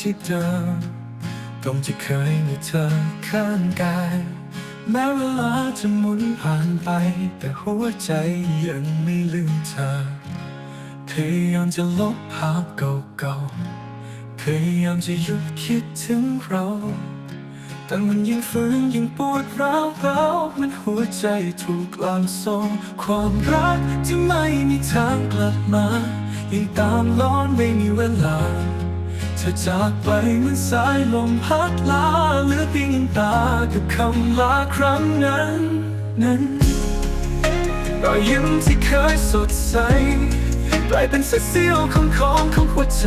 ที่เดิมตรงที่เคยมีเธอข้างกาย แม้เวลาจะหมุนผ่านไป แต่หัวใจยังไม่ลืมเธอ พยายามจะลบภาพเก่าๆ พยายามจะหยุดคิดถึงเรา แต่มันยังฝืนยังปวดร้าวร้ามันหัวใจถูกลามโซ่ความรักที่ไม่มีทางกลับมายังตามล้อนไม่มีเวลา เธอจากไปเหมือนสายลมพัดลาเหลือเพียงตากับคำลาครั้งนั้น นั้นรอยยิ้มที่เคยสดใสกลายเป็นเศษเสี้ยวของของของหัวใจ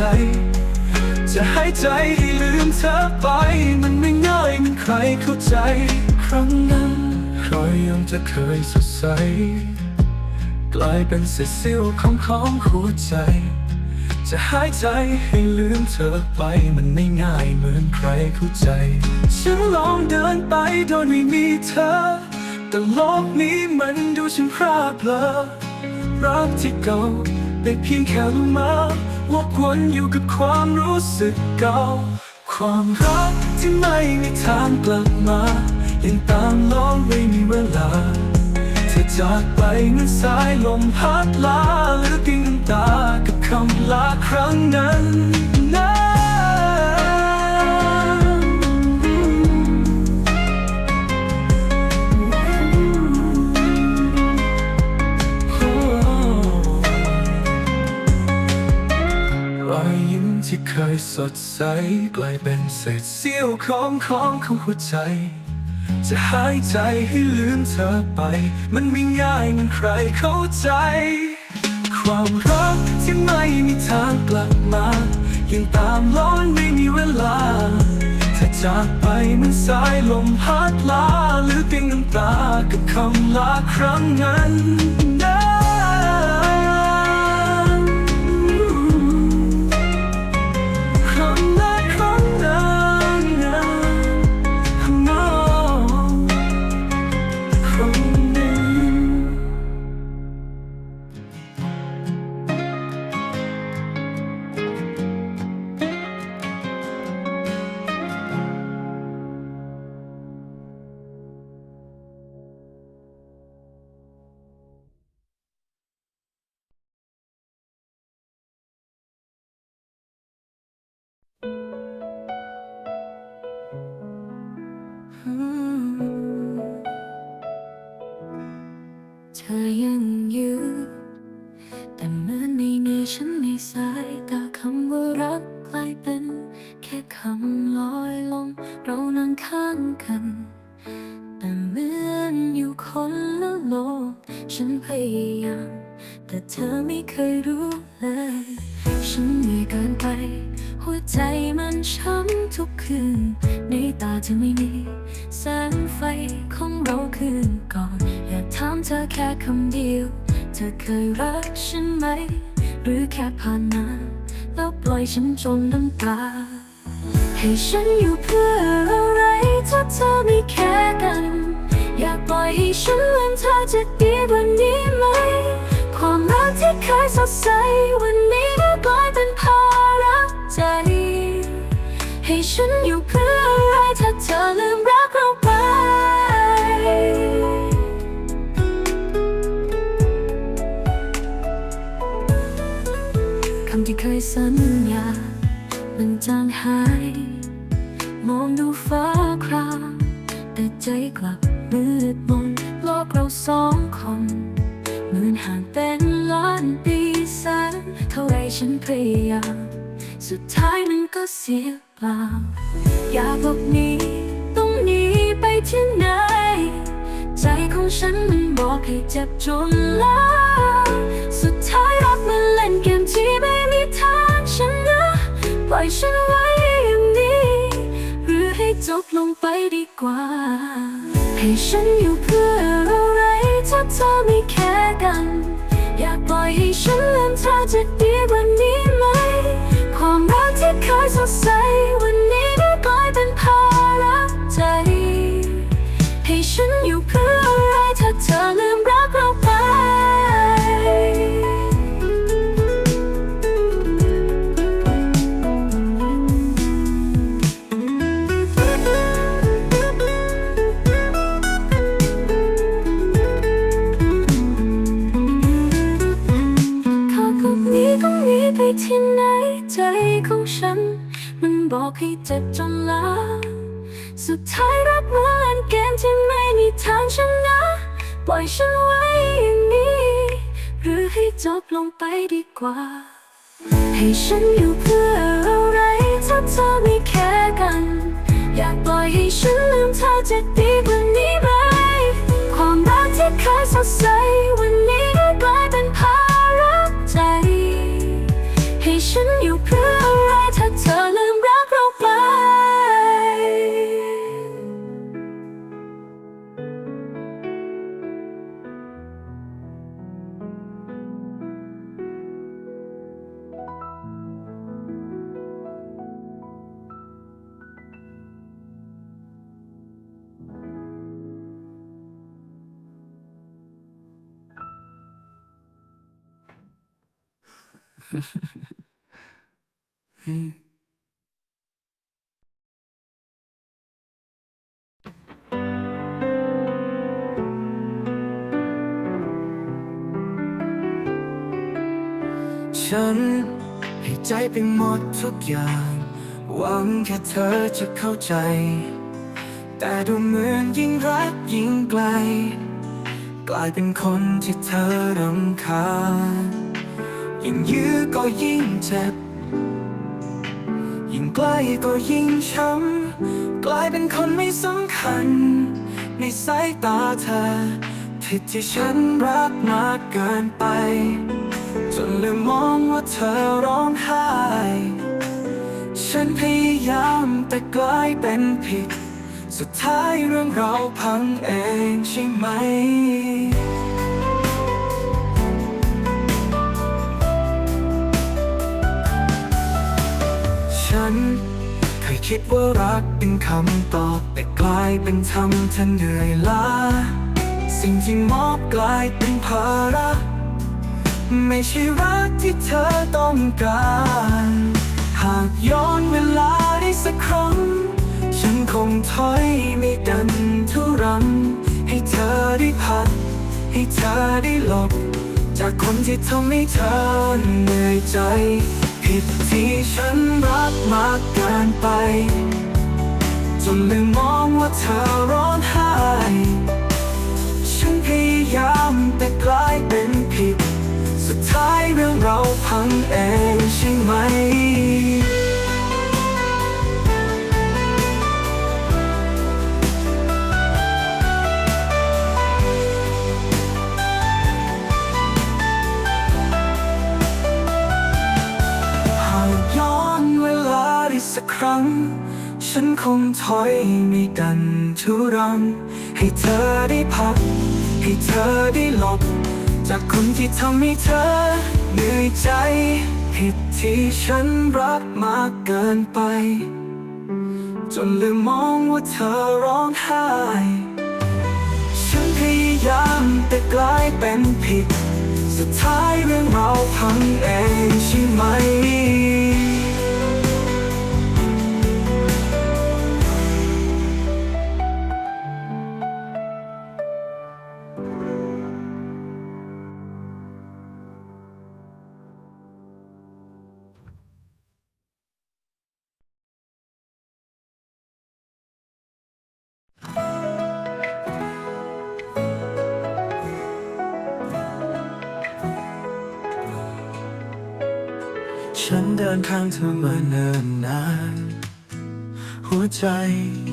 จะให้ใจให้ลืมเธอไป มันไม่ง่ายมันใครเข้าใจ ครั้งนั้นรอยยิ้มจะเคยสดใส กลายเป็นเศษเสี้ยวของของหัวใจ จะหายใจให้ลืมเธอไปมันไม่ง่ายเหมือนใครเข้าใจ ฉันลองเดินไปโดยไม่มีเธอ แต่โลกนี้มันดูฉันพร่าเพลอรักที่เก่าได้เพียงแค่รู้มาวกวนอยู่กับความรู้สึกเก่า ความรักที่ไม่มีทางกลับมายังตามล้องไม่มีเวลา อจากไปเหมือนสายลมพัดลาหลือเพียงตากับคำลาครั้งนั้นนะรอยยิ้มที่เคยสดใสกลายเป็นเศษเสี้ยวของของของหัวใจ จะหายใจให้ลืมเธอไป มันไม่ง่ายมันใครเข้าใจ ความรักที่ไม่มีทางกลับมายังตามล้อนไม่มีเวลา ถ้าจากไปมันสายลมพัดลาหรือเพียงน้ำตากับคำลาครั้งนั้น ยังอยู่แต่เหมือนไม่มีฉันในสายตาคำว่ารักกลายเป็นแค่คำ ให้ฉันอยู่เพื่ออะไรถ้าเธอไม่แค่กัน อยากปล่อยให้ฉันลืมเธอจะดีกว่านี้ไหม ความรักที่เคยสดใสวันนี้ได้กลายเป็นภาระใจ ให้ฉันอยู่เพื่ออะไรถ้าเธอลืมรักเราไปคำที่เคยสัญญา มันจางหาย มองดูฟ้าคราแต่ใจกลับมืดมนโลกเราสองคนเหมือนห่างเป็นล้านปีแสนเท่าไรฉันพยายามสุดท้ายมันก็เสียเปล่าอยากหลบหนีต้องหนีไปที่ไหน ใจของฉันมันบอกให้เจ็บจนล้า ล่อยฉันไว้อย่างนี้ หรือให้จบลงไปดีกว่า ให้ฉันอยู่เพื่ออะไรถ้าเธอไม่แค่กัน อยากปล่อยให้ฉันลืมเธอจะดีกว่านี้ไหม จ็บจนลาสุดท้ายรับมือเล่นเกมที่ไม่มีทางชนะปล่อยฉันไว้อย่างนี้ หรือให้จบลงไปดีกว่า ให้ฉันอยู่เพื่ออะไรถ้าเธอไม่แค่กัน อยากปล่อยให้ฉันลืมเธอจะดีกว่านี้ไหมความรักที่เคยสดใส ฉันให้ใจไปหมดทุกอย่าง หวังแค่เธอจะเข้าใจ แต่ดูเหมือนยิ่งรักยิ่งไกล กลายเป็นคนที่เธอรำคาญ ยิ่งยื้อก็ยิ่งเจ็บ ยิ่งใกล้ก็ยิ่งช้ำ กลายเป็นคนไม่สำคัญ ในสายตาเธอ ผิดที่ฉันรักมากเกินไป จนลืมมองว่าเธอร้องไห้ ฉันพยายามแต่กลายเป็นผิด สุดท้ายเรื่องเราพังเองใช่ไหม คิดว่ารักเป็นคำตอบ แต่กลายเป็นทำเธอเหนื่อยล้า สิ่งที่มอบกลายเป็นภาระ ไม่ใช่รักที่เธอต้องการ หากย้อนเวลาได้สักครั้ง ฉันคงถอยไม่ดันทุรัง ให้เธอได้พักให้เธอได้หลบ จากคนที่ทำให้เธอเหนื่อยใจ ผิดที่ฉันรักมากเกินไป จนลืมมองว่าเธอร้องไห้ ฉันพยายามแต่กลายเป็นผิด สุดท้ายเรื่องเราพังเองใช่ไหม รั้ง ฉันคงถอยไม่ดันทุรัง ให้เธอได้พัก ให้เธอได้หลบ จากคนที่ทำให้เธอเหนื่อยใจ ผิดที่ฉันรักมากเกินไป จนลืมมองว่าเธอร้องไห้ฉันพยายามแต่กลายเป็นผิด สุดท้ายเรื่องเราพังเองใช่ไหม เดินข้างเธอมาเนิ่นนาน หัวใจ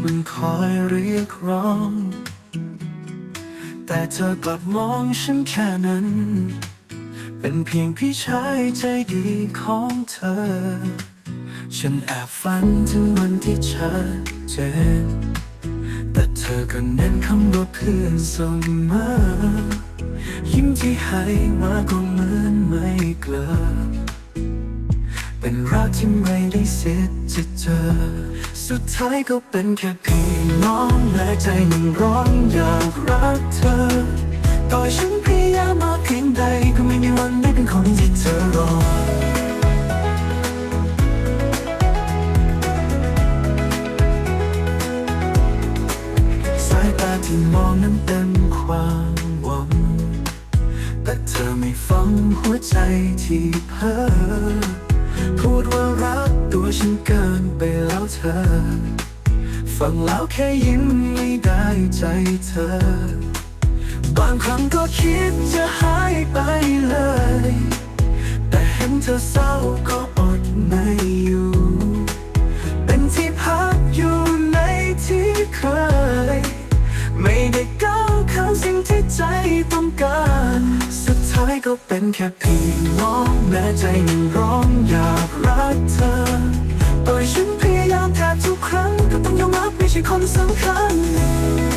มันคอยเรียกร้อง แต่เธอกลับมองฉันแค่นั้น เป็นเพียงพี่ชายใจดีของเธอ ฉันแอบฝันถึงวันที่ชัดเจนแต่เธอก็เน้นคำว่าเพื่อนเสมอยิ้มที่ให้มาก็เหมือนไม่เกลอ เป็นรักที่ไม่ได้เสียจะเจอ สุดท้ายก็เป็นแค่พี่น้องและใจหนึ่งร้อนอยากรักเธอ ต่อฉันพยายามมากเพียงใดก็ไม่มีวันได้เป็นคนที่เธอรอสายตาที่มองนั้นเต็มความหวัง แต่เธอไม่ฟังหัวใจที่เพ้อ ฉันเกินไปแล้วเธอ ฟังแล้วแค่ยิ้มไม่ได้ใจเธอ บางครั้งก็คิดจะหายไปเลย แต่เห็นเธอเศร้าก็อดไม่อยู่ เป็นที่พักอยู่ในที่เคย ไม่ได้ก้าวข้ามสิ่งที่ใจต้องการ ก็เป็นแค่พี่น้องแม้ใจยังร้องอยากรักเธอต่อยฉันพยายามแทบทุกครั้งก็ต้องยอมรับไม่ใช่คนสำคัญ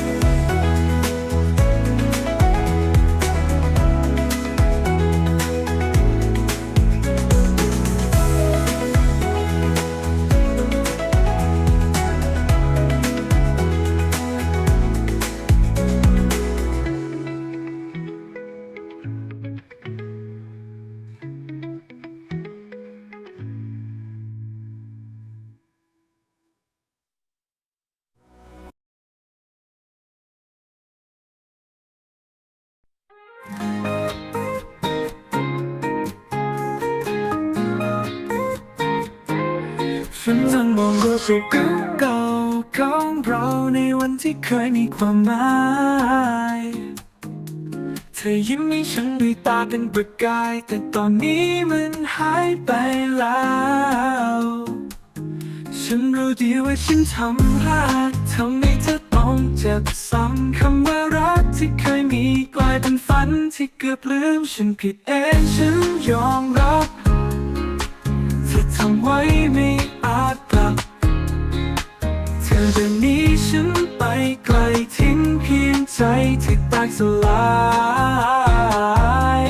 ฉันนั่งมองรูปเก่าๆของเราในวันที่เคยมีความหมายเธอยิ้มให้ฉันด้วยตาเป็นประกาย แต่ตอนนี้มันหายไปแล้ว ฉันรู้ดีว่าฉันทำพลาดทำให้เธอต้องเจ็บซ้ำคำว่ารักที่เคยมีกลายเป็นฝันที่เกือบลืม ฉันผิดเองฉันยอมรับ อทำไว้ไม่อาจกลับ เธอเดินหนี้ฉันไปไกลทิ้งเพียงใจที่แตกสลาย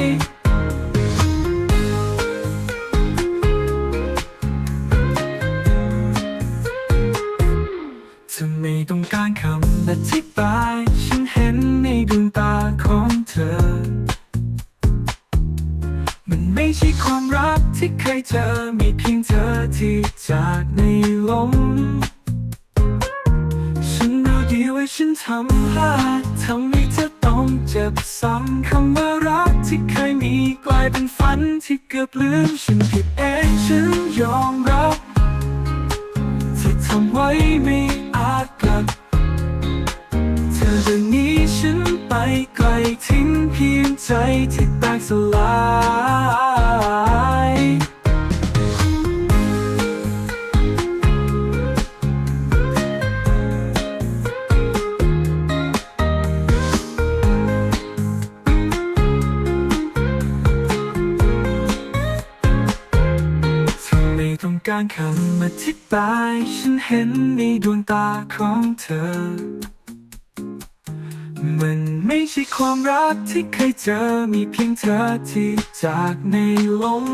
ที่เคยเจอมีเพียงเธอที่จากในลม ฉันรู้ดีว่าฉันทำพลาดทำให้เธอต้องเจ็บซ้ำคำว่ารักที่เคยมีกลายเป็นฝันที่เกือบลืมฉันผิดเองฉันยอมรับที่ทำไว้ไม่อาจกลับเธอเดินหนี้ฉันไปไกลทิ้งเพียงใจที่แตกสลาย ต้องคำอธิบาย ฉันเห็นในดวงตาของเธอ มันไม่ใช่ความรักที่เคยเจอ มีเพียงเธอที่จากในลม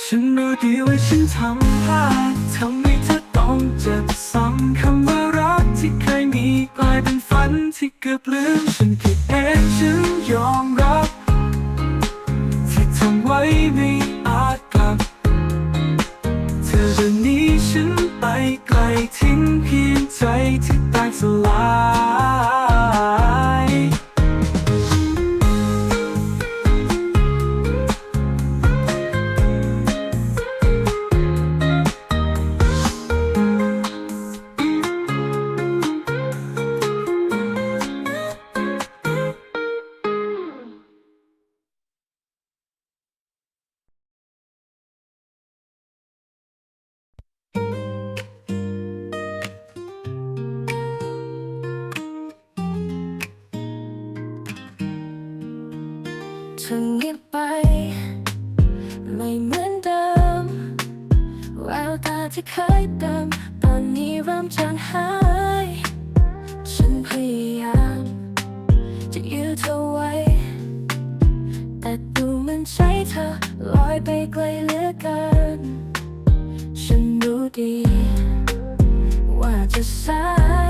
ฉันรู้ดีว่าฉันทำพลาดทำให้เธอต้องเจ็บซ้ำคำว่ารักที่เคยมีกลายเป็นฝันที่เกือบลืม ฉันผิดเองฉันยอมรับ ที่ทำไว้ไม่ ทิ้งเพียงใจที่แตกสลาย ไม่เหมือนเดิม แววตาที่เคยเติม ตอนนี้เริ่มจางหาย ฉันพยายามจะยื้อเธอไว้ แต่ดูเหมันใจเธอลอยไปไกลเหลือเกิน ฉันรู้ดี ว่าจะสาย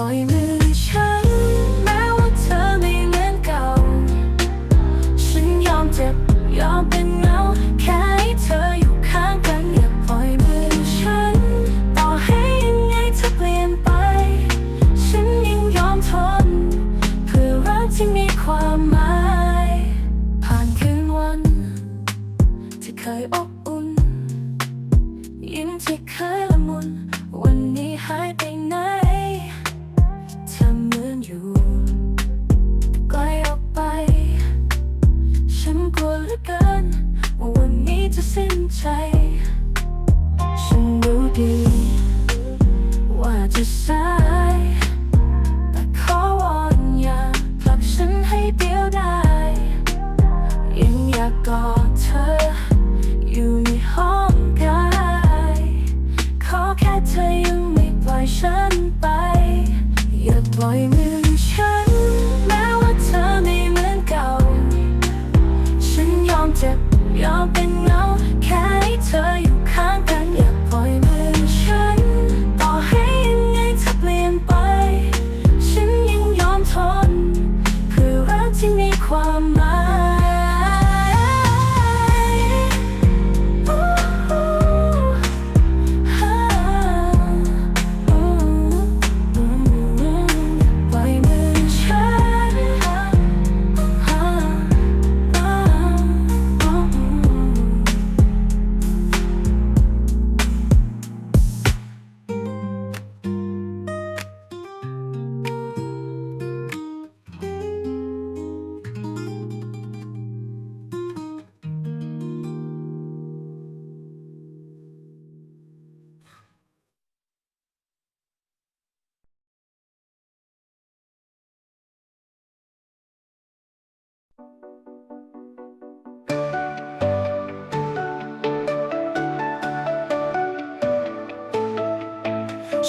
อ ใจ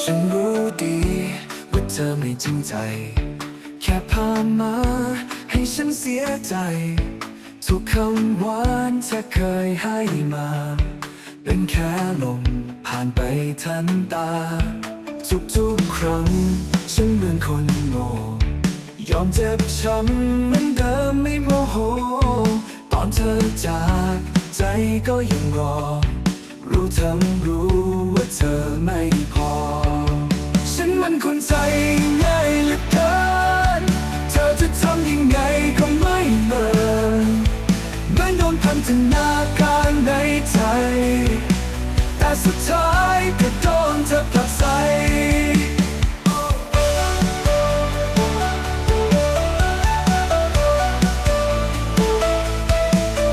ฉันรู้ดีว่าเธอไม่จริงใจ แค่พามาให้ฉันเสียใจ ทุกคำหวานเธอเคยให้มา เป็นแค่ลมผ่านไปทันตา ทุกๆครั้ง ฉันเหมือนคนโง่ยอมเจ็บช้ำเหมือนเดิมไม่โมโห ตอนเธอจากใจก็ยังรอ รู้ทั้งรู้ว่าเธอไม่พอ คนใจง่ายเหลือเกิน เธอจะทำยังไงก็ไม่เมินเหมือนโดนพันธนาการในใจ แต่สุดท้ายก็โดนเธอผลักไส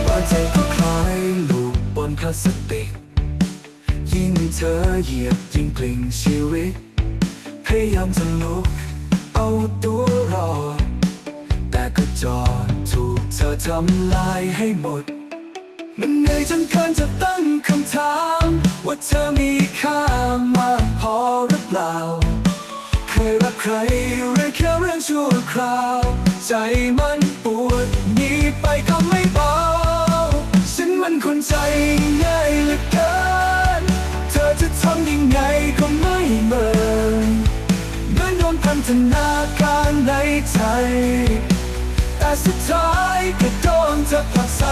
ว่าใจก็คล้ายลูกบนพลาสติก ยิ่งเธอเหยียบยิ่งกลิ่ง จะลุกเอาตัวรอด แต่ก็จอดถูกเธอทำลายให้หมด มันเหนื่อยจนเกินจะตั้งคำถาม ว่าเธอมีค่ามากพอหรือเปล่า เคยรักใครหรือแค่เรื่องชั่วคราว ใจมันปวดหนีไปก็ไม่เบาฉันมันคนใจง่ายเหลือเกิน เธอจะทำยังไงก็ไม่เมินเหมือน นพันธนาการในใจ แต่สุดท้ายก็โดนเธอผลักไส